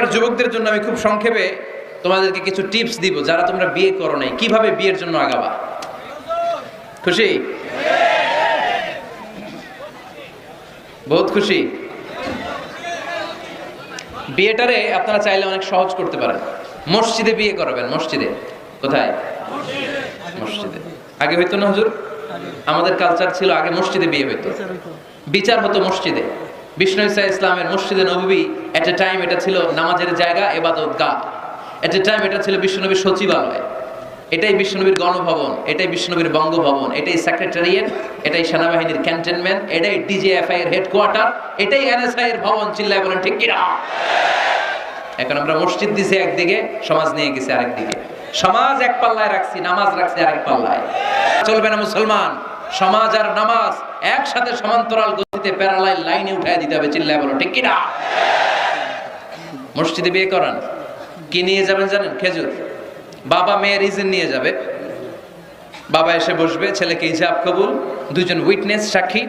এবার যুবকদের জন্য আমি খুব সংক্ষেপে তোমাদেরকে কিছু টিপস দিব, যারা তোমরা বিয়ে করো নাই। কীভাবে বিয়ের জন্য আগাবা? খুশি? বহুত খুশি? বিয়েটারে আপনারা চাইলে অনেক সহজ করতে পারেন। মসজিদে বিয়ে করাবেন, মসজিদে। কোথায়? মসজিদে। আগে হইতো না হুজুর? আমাদের কালচার ছিল আগে মসজিদে বিয়ে হইতো। বিচার হতো মসজিদে। বিষ্ণু ইসা ইসলামের মসজিদে নবী এট এ টাইম এটা ছিল নামাজের জায়গা, এবাদত গা এট এ টাইম এটা ছিল বিশ্বনবীর সচিবালয়। এটাই বিশ্বনবীর গণভবন, এটাই বিশ্বনবীর বঙ্গভবন, এটাই সেক্রেটারিয়েট এটাই সেনাবাহিনীর ক্যান্টনমেন্ট এটাই ডিজিএফআই এর হেডকোয়ার্টার এটাই এনএসআই এর ভবন চিল্লায় বলেন, ঠিক কিনা? এখন আমরা মসজিদ দিছি একদিকে, সমাজ নিয়ে গেছি আরেকদিকে। সমাজ এক পাল্লায় রাখছি, নামাজ রাখছি আরেক পাল্লায়। চলবে না মুসলমান। সমাজ আর নামাজ একসাথে সমান্তরাল গতিতে প্যারালাইল লাইনে উঠায় দিতে হবে, চিল্লায় বলো, ঠিক কিনা? মসজিদে বিয়ে করান, কি নিয়ে যাবেন জানেন? খেজুর। বাবা মেয়ের ইজেন নিয়ে যাবে। বাবা এসে বসবে, ছেলেকে ইজাব কবুল, দুজন উইটনেস সাক্ষী,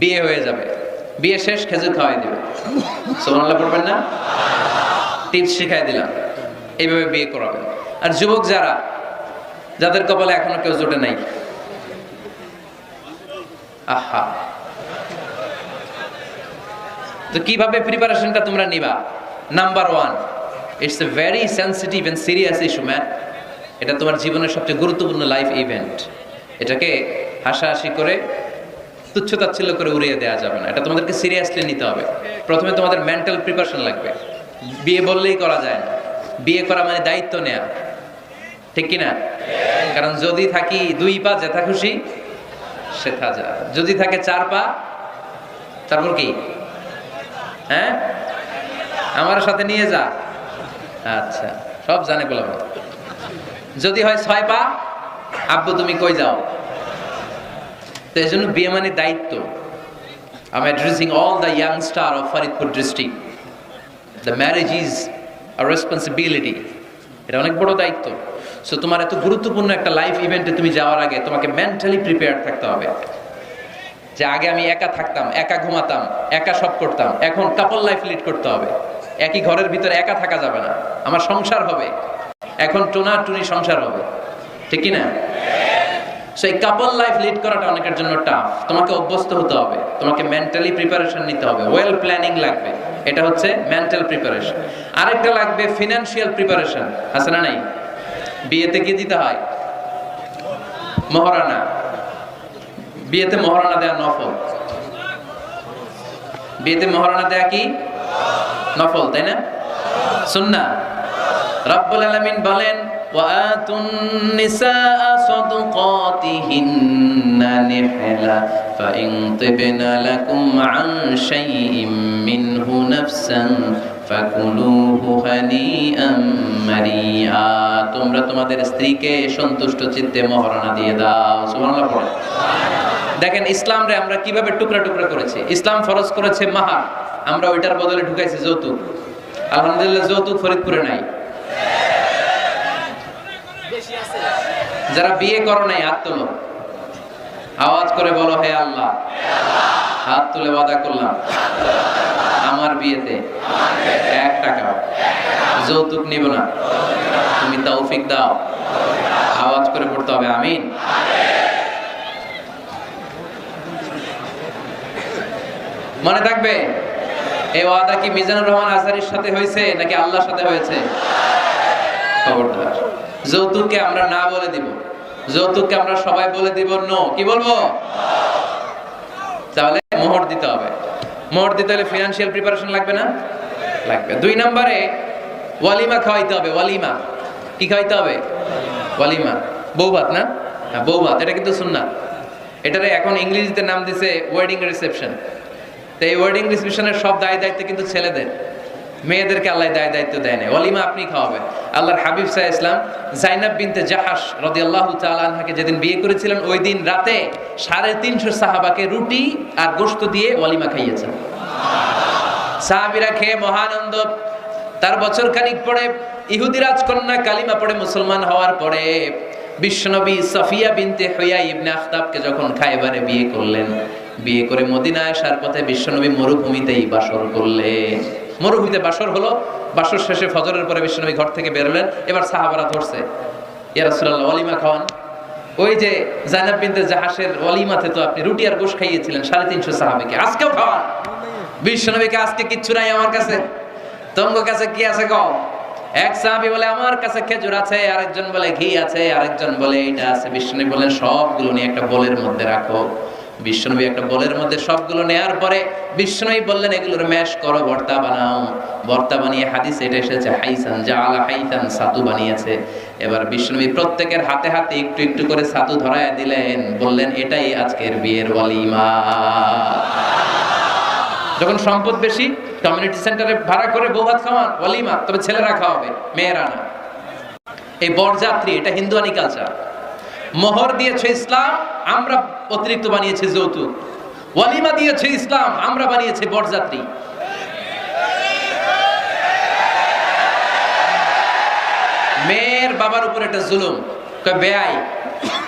বিয়ে হয়ে যাবে। বিয়ে শেষ, খেজুর খাওয়াই দিবে। সোমানাল্লাহ পড়বেন না? টিপস শিখাই দিলাম, এইভাবে বিয়ে করাবেন আর যুবক যারা, যাদের কপালে এখনও কেউ জোটে নাই আহা। তো কীভাবে প্রিপারেশনটা তোমরা নিবা? Number one it's a very sensitive and serious issue man এটা তোমার জীবনের সবচেয়ে গুরুত্বপূর্ণ লাইফ ইভেন্ট এটাকে হাসাহাসি করে তুচ্ছতাচ্ছিল্য করে উড়িয়ে দেওয়া যাবে না। এটা তোমাদেরকে সিরিয়াসলি নিতে হবে। প্রথমে তোমাদের মেন্টাল প্রিপারেশন লাগবে। বিয়ে বললেই করা যায় না। বিয়ে করা মানে দায়িত্ব নেয়া। ঠিক কিনা? কারণ যদি থাকি, দুই পা যেথা খুশি সেথা যা। যদি থাকে চার পা, তারপর কি? হ্যাঁ? আমার সাথে নিয়ে যা। আচ্ছা সব জানে বললাম যদি হয় ছয় পা, আব্বু তুমি কই যাও? তো এই জন্য বিয়ে মানে দায়িত্ব। I am addressing all the young star of Faridpur district the marriage is a responsibility এটা অনেক বড় দায়িত্ব। সো তোমার এত গুরুত্বপূর্ণ একটা লাইফ ইভেন্টে তুমি যাওয়ার আগে তোমাকে মেন্টালি প্রিপেয়ার থাকতে হবে। যে আগে আমি একা থাকতাম, একা ঘুমাতাম, একা সব করতাম, এখন কাপল লাইফ লিড করতে হবে। একই ঘরের ভিতরে একা থাকা যাবে না। আমার সংসার হবে। এখন টোনা টুনি সংসার হবে। ঠিক কি না সেই কাপল লাইফ লিড করাটা অনেকের জন্য টাফ তোমাকে অভ্যস্ত হতে হবে। তোমাকে মেন্টালি প্রিপারেশন নিতে হবে। ওয়েল প্ল্যানিং লাগবে। এটা হচ্ছে মেন্টাল প্রিপারেশন আরেকটা লাগবে ফিনান্সিয়াল প্রিপারেশন আছে না নাই? বিয়েতে কি দিতে হয় মহারানা বিয়েতে মহারানা দেয়া নফল বিয়েতে মহারানা দেয়া কি নফল তাই না সুন্না রব্বুল আলামিন বলেন وآتوا النساء صدقاتهن نحلا فإن طبن لكم عن شيء منه نفسا فكلوه هنيئا مريئا তোমরা তোমাদের স্ত্রীকে সন্তুষ্ট চিত্তে মহারণা দিয়ে দাও। সুবহানাল্লাহ পড়ে। দেখেন ইসলাম রে আমরা কীভাবে টুকরা টুকরা করেছি? ইসলাম ফরজ করেছে মাহার। আমরা ওইটার বদলে ঢুকাইছি যৌতুক। আলহামদুলিল্লাহ যৌতুক ফরিদপুরে নাই। যারা বিয়ে করো নাই, হাত তোলো। আওয়াজ করে বলো, হে আল্লাহ। হাত তুলে ওয়াদা করলাম। আমার বিয়েতে এক টাকা। যৌতুক নিব না। তুমি তৌফিক দাও। আওয়াজ করে পড়তে হবে, আমিন। মনে থাকবে, এই ওয়াদা কি মিজানুর রহমান আজহারির সাথে হয়েছে নাকি আল্লাহর সাথে হয়েছে? খবরদার। যৌতুককে আমরা না বলে দিব। যৌতুককে আমরা সবাই বলে দিব, নো। কি বলব? তাহলে মোহর দিতে হবে। মোহর দিতে হলে ফিনান্সিয়াল প্রিপারেশন লাগবে না? লাগবে। দুই নম্বরে, ওয়ালিমা খাওয়াইতে হবে। ওয়ালিমা। কি খাওয়াইতে হবে? ওয়ালিমা। বউ ভাত না? হ্যাঁ বৌভাত। এটা কিন্তু শুননা এটারে এখন ইংরেজিতে নাম দিছে ওয়েডিং রিসেপশন তো এই ওয়েডিং রিসেপশনের সব দায় দায়িত্ব কিন্তু ছেলেদের। মেয়েদেরকে আল্লাহ দায় দায়িত্ব দেয় না অলিমা আপনি খাওয়াবেন। আল্লাহর হাবিব সাহা ইসলাম জাইনাব বিনতে জাহাস রদি আল্লাহ তালাকে যেদিন বিয়ে করেছিলেন, ওই দিন রাতে সাড়ে তিনশো সাহাবাকে রুটি আর গোস্ত দিয়ে ওয়ালিমা খাইয়েছেন। সাহাবিরা খেয়ে মহানন্দ তার বছর খানিক পরে ইহুদি রাজকন্যা কালিমা পড়ে মুসলমান হওয়ার পরে বিশ্বনবী সাফিয়া বিনতে হইয়া ইবনে যখন খাইবারে বিয়ে করলেন, বিয়ে করে মদিনা আসার পথে বিশ্বনবী মরুভূমিতেই বাসর করলেন। মরুভূমিতে বাসর হলো, বাসর শেষে ফজরের পরে বিশ্বনবী ঘর থেকে বেরোলেন এবার সাহাবারা ধরছে। ইয়া রাসূলুল্লাহ, ওয়ালিমা খাওয়ান। ওই যে জাইনাব বিনতে জাহাসের ওয়ালিমাতে তো আপনি রুটি আর গোশ খাইয়েছিলেন, সাড়ে তিনশো সাহাবিকে। আজকেও খাওয়ান। বিশ্বনবীকে আজকে কিচ্ছু নাই আমার কাছে। তোমার কাছে কি আছে কও? এক সাহাবী বলে, আমার কাছে খেজুর আছে, আরেকজন বলে, ঘি আছে, আরেকজন বলে এটা আছে। বিশ্বনবী বলেন সবগুলো নিয়ে একটা বোলের মধ্যে রাখো। বিশ্বনবী একটা বোলের মধ্যে সবগুলো নেয়ার পরে বিশ্বনবী বললেন, এগুলোর ম্যাশ করো, ভর্তা বানাও। ভর্তা বানিয়ে হাদিস এটা এসেছে, হাইসান যা আলা হাইসান সাতু বানিয়েছে। এবার বিশ্বনবী প্রত্যেকের হাতে হাতে একটু একটু করে সাতু ধরায় দিলেন, বললেন, এটাই আজকের বিয়ের ওয়ালিমা। যখন সম্পদ বেশি কমিউনিটি সেন্টারে ভাড়া করে বউ ভাত খাওয়ান, ওয়ালিমা তবে ছেলেরা খাওয়াবে, মেয়েরা না। এই বরযাত্রী, এটা হিন্দুয়ানি কালচার মোহর দিয়েছে ইসলাম, আমরা অতিরিক্ত বানিয়েছি যৌতুক। ওয়ালিমা দিয়েছে ইসলাম, আমরা বানিয়েছি বরযাত্রী। মেয়ের বাবার উপর একটা জুলুম। বেআই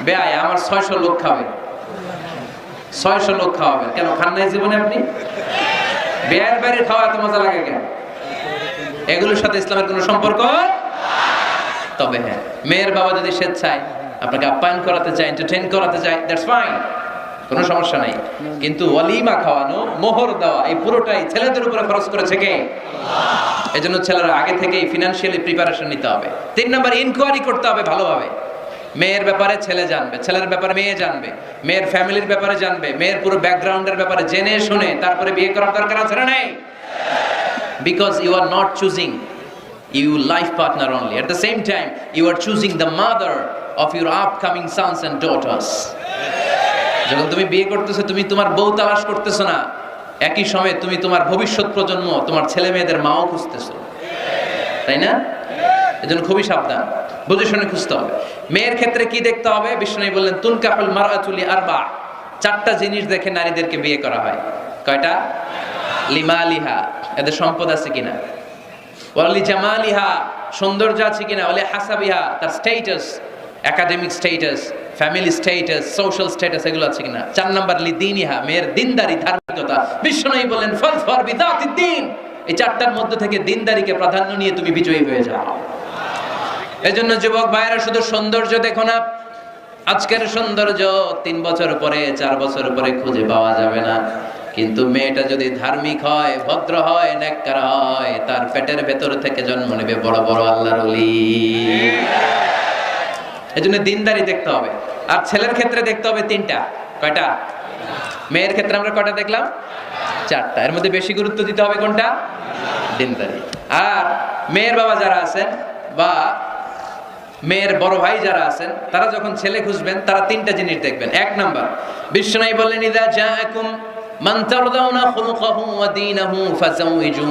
বেআই, আমার ছয়শো লোক খাবে। ছয়শো লোক খাওয়াবে। কেন, খান নাই জীবনে আপনি? বেয়ের বাইরে খাওয়া এত মজা লাগে কেন? এগুলোর সাথে ইসলামের কোনো সম্পর্ক? তবে হ্যাঁ মেয়ের বাবা যদি স্বেচ্ছায় আপনাকে আপ্যায়ন করাতে চায় এন্টারটেইন করাতে চায় দ্যাটস ফাইন কোনো সমস্যা নাই। কিন্তু ওয়ালিমা খাওয়ানো, মোহর দেওয়া, এই পুরোটাই ছেলেদের উপরে খরচ করেছে কে? জন্য ছেলেরা আগে থেকেই ফিনান্সিয়ালি প্রিপারেশন নিতে হবে। তিন নম্বর ইনকোয়ারি করতে হবে ভালোভাবে। মেয়ের ব্যাপারে ছেলে জানবে, ছেলের ব্যাপারে মেয়ে জানবে, মেয়ের ফ্যামিলির ব্যাপারে জানবে, মেয়ের পুরো ব্যাকগ্রাউন্ডের ব্যাপারে জেনে শুনে, তারপরে বিয়ে করার দরকার আছে না নেই? Because you are not choosing you life partner only at the same time you are choosing the mother of your upcoming sons and daughters যখন তুমি বিয়ে করতেছো, তুমি তোমার বউ তালাশ করতেছো না, একই সময়ে তুমি তোমার ভবিষ্যৎ প্রজন্ম, তোমার ছেলে মেয়েদের মাও খুঁজতেছো। তাই না? এজন্য খুবই সাবধান। বুঝে শুনে খুঁজতে হবে। মেয়ের ক্ষেত্রে কি দেখতে হবে? বিষ্ণু বললেন, তুনকাফুল আর বা চারটা জিনিস দেখে নারীদেরকে বিয়ে করা হয়। কয়টা? লিমালিহা। এদের সম্পদ আছে কিনা? ওয়ালি জামালিহা। সৌন্দর্য আছে কিনা? ওলে হাসাবিহা। তার status academic status family status social status এগুলো আছে কিনা? চার নাম্বার, লি দিনিহা, মেয়ের দিনদারি, ধার্মিকতা। বিষ্ণু বললেন, ফল ফর বিদাতি দিন। এই চারটার মধ্যে থেকে দিনদারিকে প্রাধান্য নিয়ে তুমি বিজয়ী হয়ে যাও। এজন্য যুবক ভাইয়েরা, শুধু সৌন্দর্য দেখো না, আজকের সৌন্দর্য তিন বছর পরে, চার বছর পরে খুঁজে পাওয়া যাবে না। কিন্তু মেয়েটা যদি ধার্মিক হয়, ভদ্র হয় নেককার হয়, তার পেটের ভেতর থেকে জন্ম নেবে বড় বড় আল্লাহর অলি এজন্য দিনদারি দেখতে হবে। আর ছেলের ক্ষেত্রে দেখতে হবে তিনটা। কয়টা? মেয়ের ক্ষেত্রে আমরা কয়টা দেখলাম? চারটা। এর মধ্যে বেশি গুরুত্ব দিতে হবে কোনটা? দিনদারি। আর মেয়ের বাবা যারা আছেন বা মেয়ের বড় ভাই যারা আছেন, তারা যখন ছেলে খুঁজবেন, তারা তিনটা জিনিস দেখবেন। এক নাম্বার বিশ্বনাই বললেন, ইদা তারদাউনা খুলুকাহু ওয়া দীনাহু ফাযাওইজু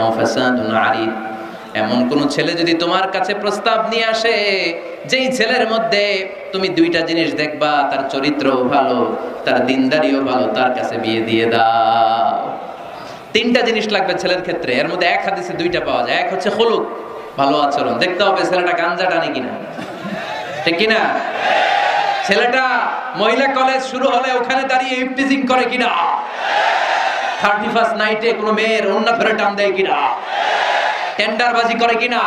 ওয়া ফাসাদুন আরিদ এমন কোন ছেলে যদি তোমার কাছে প্রস্তাব নিয়ে আসে, যেই ছেলের মধ্যে তুমি দুইটা জিনিস দেখবা, তার চরিত্র ভালো, তার দিনদারিও ভালো, তার কাছে বিয়ে দিয়ে দাও। তিনটা জিনিস লাগবে ছেলের ক্ষেত্রে, এর মধ্যে এক হাদিসে দুইটা পাওয়া যায়। এক হচ্ছে হলুক ভালো আচরণ। দেখতে হবে ছেলেটা গাঞ্জা টানে কিনা। ঠিক কিনা? ছেলেটা মহিলা কলেজ শুরু হলে ওখানে দাঁড়িয়ে ইফটিজিং করে কিনা? থার্টি ফার্স্ট নাইটে কোনো মেয়ের অন্য ধরে টান দেয় কিনা? টেন্ডারবাজি করে কিনা?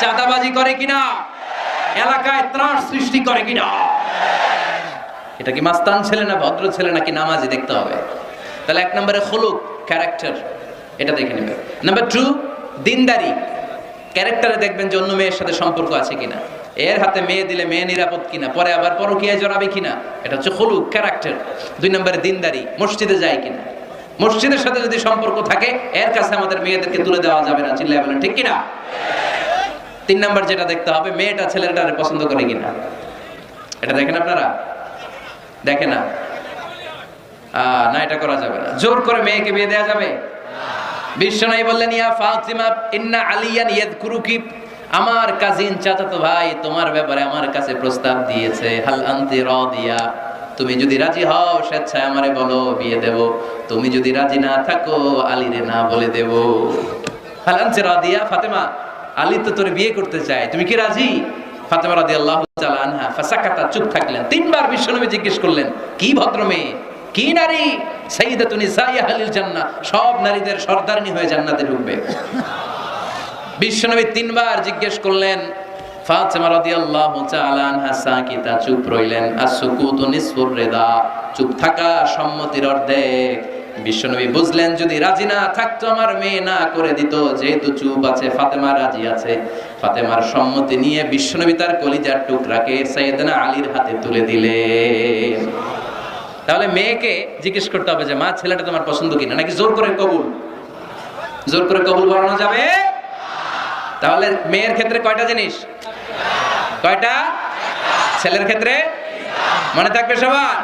চাঁদাবাজি করে কিনা? এলাকায় ত্রাস সৃষ্টি করে কিনা? এটা কি মাস্তান ছেলে না ভদ্র ছেলে নাকি নামাজি দেখতে হবে? তাহলে এক নম্বরে হলুক ক্যারেক্টার এটা দেখে নেবে। নাম্বার টু দিনদারি। ক্যারেক্টারে দেখবেন যে অন্য মেয়ের সাথে সম্পর্ক আছে কিনা। এর হাতে মেয়ে দিলে মেয়ে নিরাপদ কিনা, পরে আবার পরকিয়ায় জড়াবে কিনা। এটা হচ্ছে হলুক ক্যারেক্টার দুই নম্বরে দিনদারি, মসজিদে যায় কিনা। মসজিদের সাথে যদি সম্পর্ক থাকে, এর কাছে আমাদের মেয়েদেরকে তুলে দেওয়া যাবে না চিল্লাই বলেন, ঠিক কিনা? তিন নম্বর যেটা দেখতে হবে, মেয়েটা ছেলেটারে পছন্দ করে কিনা? এটা দেখেন আপনারা? দেখে না? না, এটা করা যাবে না। জোর করে মেয়েকে বিয়ে দেওয়া যাবে? বিশ্বনবী বললেন, ইয়া ফাতিমা, ইন্না আলিয়ান ইয়াদকুরুকি। আমার কাজিন চাচাতো ভাই তোমার ব্যাপারে আমার কাছে প্রস্তাব দিয়েছে, হাল আনতি রাদিয়া। তুমি যদি রাজি হও, স্বেচ্ছায় আমারে বলো, বিয়ে দেব। তুমি যদি রাজি না থাকো, আলীরে না বলে দেব। হাল আনতি রাদিয়া, ফাতেমা, আলী তো তোরে বিয়ে করতে চায়। তুমি কি রাজি? ফাতেমা রাদিয়াল্লাহু তাআলা আনহা ফাসাকাতা চুপ থাকলেন। তিনবার বিশ্বনবী জিজ্ঞেস করলেন, কি ভদ্র মেয়ে কি নারী? সাইয়্যিদাতুন নিসাই আহলিল জান্নাহ। সব নারীদের সর্দারনি হয়ে জান্নাতে ঢুকবে। বিশ্বনবী তিনবার জিজ্ঞেস করলেন ফাতেমা রাদিয়াল্লাহু তাআলা আনহা সাকিতা, চুপ রইলেন। আসুকুতু নিসফুর রিদা, চুপ থাকা সম্মতির অর্ধেক। বিশ্বনবী বুঝলেন, যদি রাজি না থাকতো, আমার মেয়ে না করে দিত। যেহেতু চুপ আছে, ফাতেমা রাজি আছে। ফাতেমার সম্মতি নিয়ে বিশ্বনবী তার কলিজার টুকরাকে সাইয়েদনা আলীর হাতে তুলে দিলেন। তাহলে মেয়েকে জিজ্ঞেস করতে হবে যে, মা, ছেলেটা তোমার পছন্দ কিনা? নাকি জোর করে কবুল? জোর করে কবুল বানানো যাবে? তাহলে মেয়ের ক্ষেত্রে কয়টা জিনিস? কয়টা? ছেলের ক্ষেত্রে? মনে থাকবে সবার?